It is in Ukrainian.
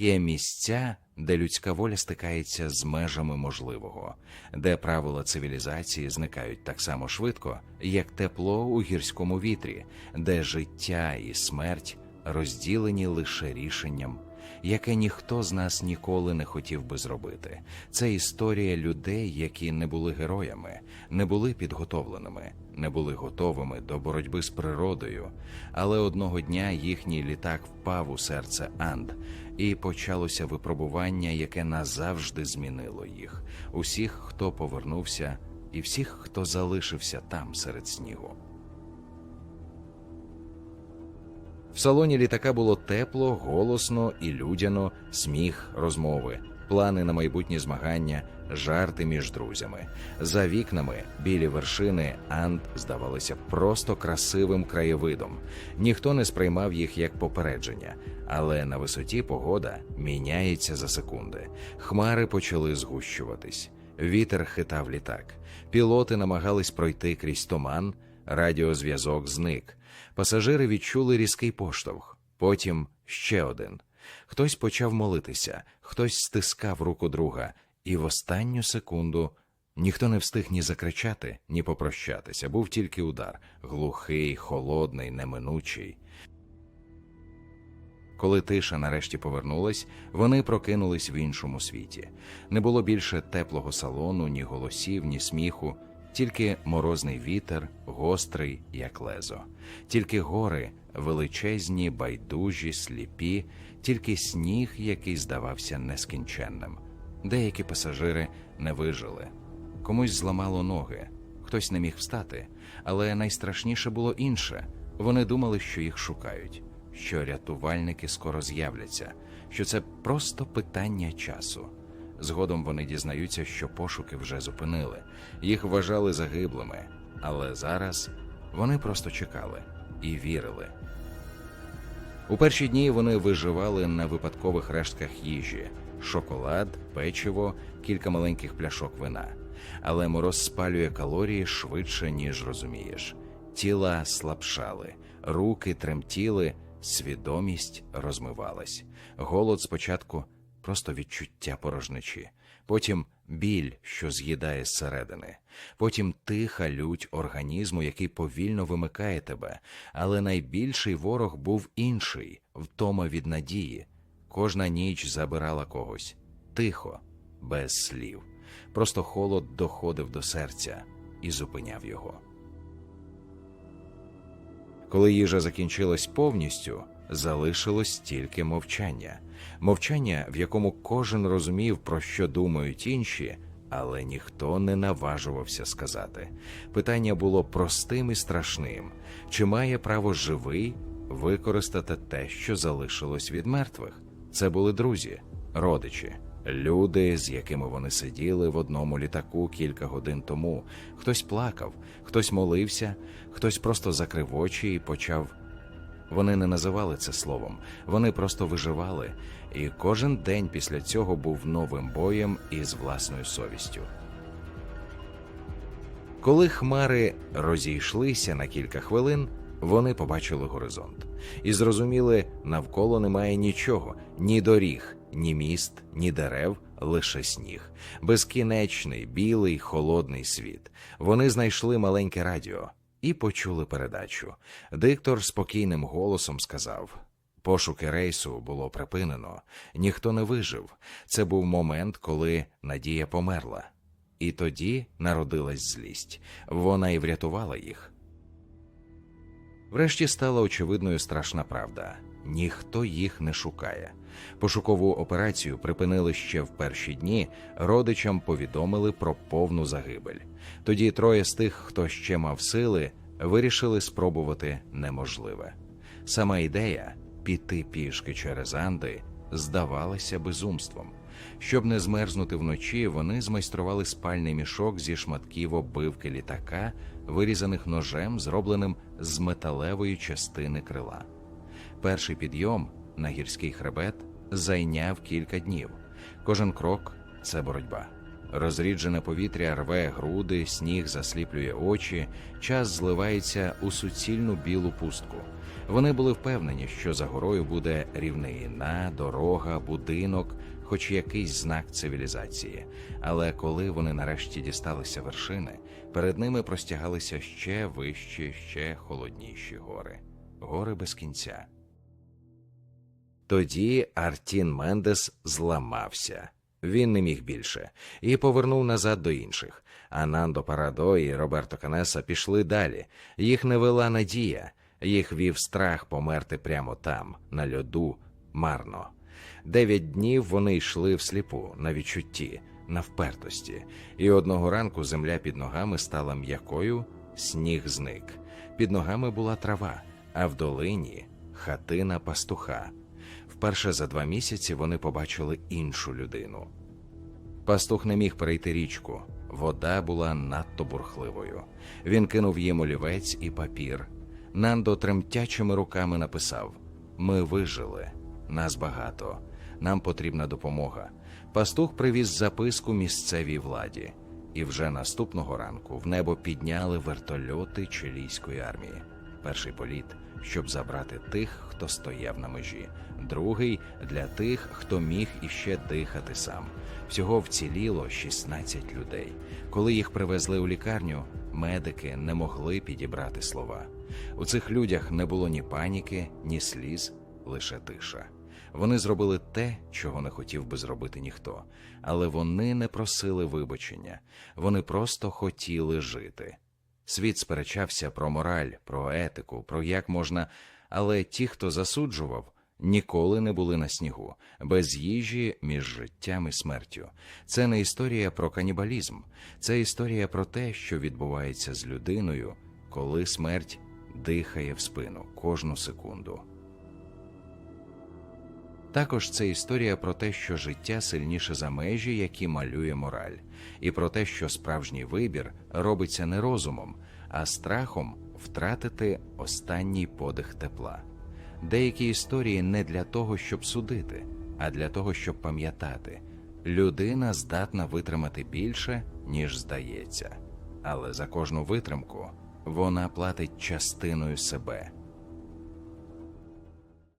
Є місця, де людська воля стикається з межами можливого, де правила цивілізації зникають так само швидко, як тепло у гірському вітрі, де життя і смерть розділені лише рішенням, яке ніхто з нас ніколи не хотів би зробити. Це історія людей, які не були героями, не були підготовленими, не були готовими до боротьби з природою, але одного дня їхній літак впав у серце Анд, і почалося випробування, яке назавжди змінило їх, усіх, хто повернувся, і всіх, хто залишився там серед снігу. В салоні літака було тепло, голосно і людяно, сміх, розмови, плани на майбутні змагання, жарти між друзями. За вікнами білі вершини Анд здавалися просто красивим краєвидом. Ніхто не сприймав їх як попередження, але на висоті погода міняється за секунди. Хмари почали згущуватись. Вітер хитав літак. Пілоти намагались пройти крізь туман, радіозв'язок зник. Пасажири відчули різкий поштовх, потім ще один. Хтось почав молитися, хтось стискав руку друга, і в останню секунду ніхто не встиг ні закричати, ні попрощатися. Був тільки удар глухий, холодний, неминучий. Коли тиша нарешті повернулась, вони прокинулись в іншому світі. Не було більше теплого салону, ні голосів, ні сміху, тільки морозний вітер, гострий, як лезо, тільки гори, величезні, байдужі, сліпі, тільки сніг, який здавався нескінченним. Деякі пасажири не вижили, комусь зламало ноги, хтось не міг встати, але найстрашніше було інше. Вони думали, що їх шукають, що рятувальники скоро з'являться, що це просто питання часу. Згодом вони дізнаються, що пошуки вже зупинили, їх вважали загиблими, але зараз вони просто чекали і вірили. У перші дні вони виживали на випадкових рештках їжі: шоколад, печиво, кілька маленьких пляшок вина. Але мороз спалює калорії швидше, ніж розумієш. Тіла слабшали, руки тремтіли, свідомість розмивалась. Голод спочатку просто відчуття порожнечі, потім біль, що з'їдає зсередини, потім тиха лють організму, який повільно вимикає тебе. Але найбільший ворог був інший втома від надії. Кожна ніч забирала когось тихо, без слів. Просто холод доходив до серця і зупиняв його. Коли їжа закінчилась повністю, залишилось тільки мовчання, мовчання, в якому кожен розумів, про що думають інші, але ніхто не наважувався сказати. Питання було простим і страшним: чи має право живий використати те, що залишилось від мертвих? Це були друзі, родичі. Люди, з якими вони сиділи в одному літаку кілька годин тому, хтось плакав, хтось молився, хтось просто закрив очі і почав. Вони не називали це словом, вони просто виживали, і кожен день після цього був новим боєм із власною совістю. Коли хмари розійшлися на кілька хвилин, вони побачили горизонт і зрозуміли, навколо немає нічого, ні доріг, ні міст, ні дерев, лише сніг, безкінечний, білий, холодний світ. Вони знайшли маленьке радіо і почули передачу. Диктор спокійним голосом сказав. Пошуки рейсу було припинено, ніхто не вижив. Це був момент, коли надія померла. І тоді народилась злість. Вона і врятувала їх. Врешті стала очевидною страшна правда ніхто їх не шукає. Пошукову операцію припинили ще в перші дні. Родичам повідомили про повну загибель. Тоді троє з тих, хто ще мав сили, вирішили спробувати неможливе. Сама ідея піти пішки через Анди здавалася безумством. Щоб не змерзнути вночі, вони змайстрували спальний мішок зі шматків оббивки літака, вирізаних ножем, зробленим з металевої частини крила. Перший підйом на гірський хребет зайняв кілька днів. Кожен крок це боротьба. Розріджене повітря рве груди, сніг засліплює очі, час зливається у суцільну білу пустку. Вони були впевнені, що за горою буде рівнина, дорога, будинок, хоч якийсь знак цивілізації. Але коли вони нарешті дісталися вершини, перед ними простягалися ще вищі, ще холодніші гори, гори без кінця. Тоді Артін Мендес зламався. Він не міг більше і повернув назад до інших. А Нандо Парадо і Роберто Канеса пішли далі. Їх не вела надія, їх вів страх померти прямо там, на льоду, марно. Дев'ять днів вони йшли всліпу, на відчутті, на впертості, і одного ранку земля під ногами стала м'якою, сніг зник. Під ногами була трава, а в долині хатина пастуха. Вперше за два місяці вони побачили іншу людину. Пастух не міг перейти річку, вода була надто бурхливою. Він кинув їм олівець і папір. Нандо тремтячими руками написав: Ми вижили, нас багато, нам потрібна допомога. Пастух привіз записку місцевій владі, і вже наступного ранку в небо підняли вертольоти чилійської армії. Перший політ, щоб забрати тих, хто стояв на межі, другий для тих, хто міг іще дихати сам. Всього вціліло 16 людей. Коли їх привезли у лікарню, медики не могли підібрати слова. У цих людях не було ні паніки, ні сліз, лише тиша. Вони зробили те, чого не хотів би зробити ніхто, але вони не просили вибачення, вони просто хотіли жити. Світ сперечався про мораль, про етику, про як можна, але ті, хто засуджував, ніколи не були на снігу, без їжі між життям і смертю. Це не історія про канібалізм, це історія про те, що відбувається з людиною, коли смерть дихає в спину кожну секунду. Також це історія про те, що життя сильніше за межі, які малює мораль, і про те, що справжній вибір робиться не розумом, а страхом втратити останній подих тепла. Деякі історії не для того, щоб судити, а для того, щоб пам'ятати, людина здатна витримати більше, ніж здається, але за кожну витримку вона платить частиною себе.